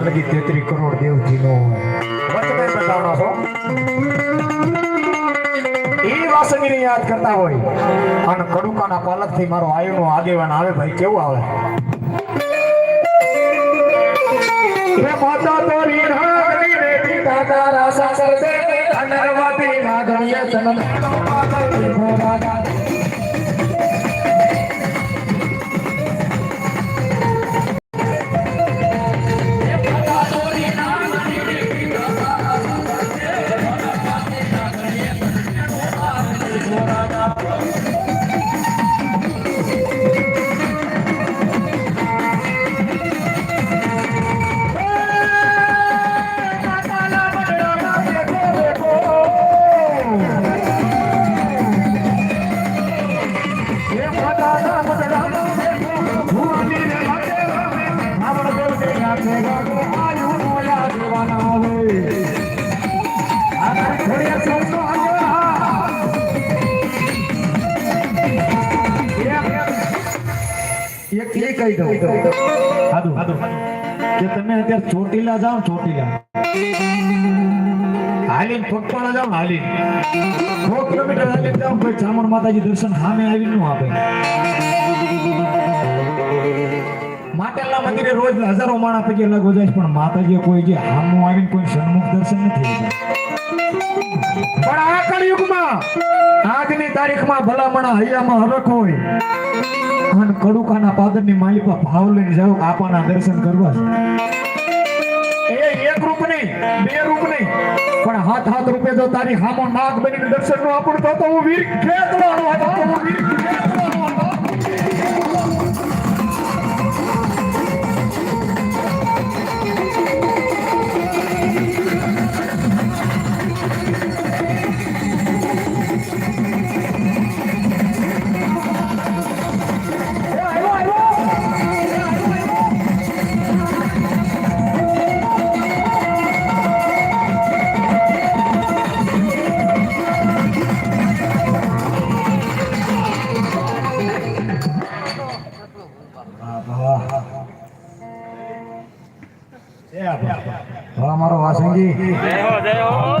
લગી તેત્રી કરોડ દેવજીનો વચને બતાવવાનો છો ઈ વાસંગીને યાદ કરતા હોય અને કડુકાના પાલકથી મારો આયુનો આગેવાન આવે ભાઈ કેવું આવે રે માતા તોરી રાગની રે પિતા તારા સાસર દે ધનવતી નાગણીએ જન્મ રાજા એક એ કહી દઉં કે તમે અત્યારે ચોટીલા જાઓ ચોટીલા. હાલીન પગપાળા જાઓ હાલીન. સો કિલોમીટર હાલીન જાઓ કોઈ ચામુંડ માતાજી દર્શન સામે આવી નું આપે. મંદિરે રોજ હજારો માણા પૈકી અલગ જાય પણ માતાજી કોઈ જે હામું આવીને કોઈ સન્મુખ દર્શન નથી. પણ આ કળયુગમાં આજની તારીખમાં ભલામણા હૈયામાં હરખ હોય, અને કડુકાના પાદરની માલિકા ભાવ લઈને જાઓ, આપાના દર્શન કરવા એ એક રૂપ નહીં, બે રૂપ નહીં, પણ હાથ હાથ રૂપે જો તારી હામો નાગ બનીને દર્શન નો આપણો તો હું વીર ખેતવાનો હતો, હું વીર ખેતવાનો વાહ મારો વાસંગી. જય હો જય હો.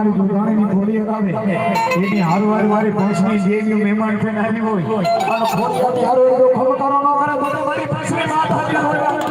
હમણાં મારી જોડણીની હરાવે એની હારવાર મારી પંચમી દેવીઓ મહેમાન થઈને આવી હોય. અને ખોડિયારની હારવાર જો ખબર કરો ન બધા મારી પાસે વાત હાજર હોય.